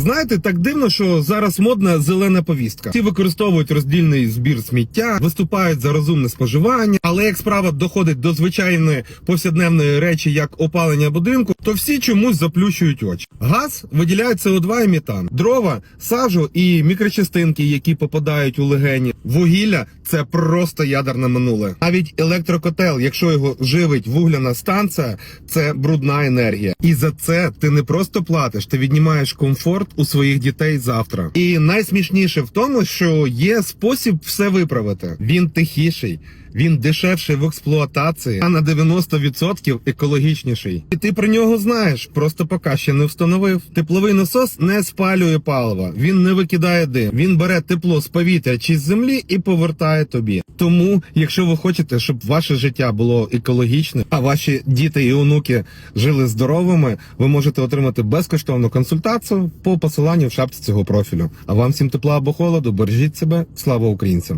Знаєте, так дивно, що зараз модна зелена повістка. Всі використовують роздільний збір сміття, виступають за розумне споживання. Але як справа доходить до звичайної повсякденної речі, як опалення будинку, то всі чомусь заплющують очі. Газ виділяє СО2 і метан, дрова, сажу і мікрочастинки, які попадають у легені. Вугілля це просто ядерне минуле. Навіть електрокотел, якщо його живить вугляна станція, це брудна енергія. І за це ти не просто платиш, ти віднімаєш комфорт у своїх дітей завтра. І найсмішніше в тому, що є спосіб все виправити. Він тихіший. Він дешевший в експлуатації, а на 90% екологічніший. І ти про нього знаєш, просто поки ще не встановив. Тепловий насос не спалює паливо, він не викидає дим. Він бере тепло з повітря чи з землі і повертає тобі. Тому, якщо ви хочете, щоб ваше життя було екологічним, а ваші діти і онуки жили здоровими, ви можете отримати безкоштовну консультацію по посиланню в шапці цього профілю. А вам всім тепла або холоду, бережіть себе, слава українцям!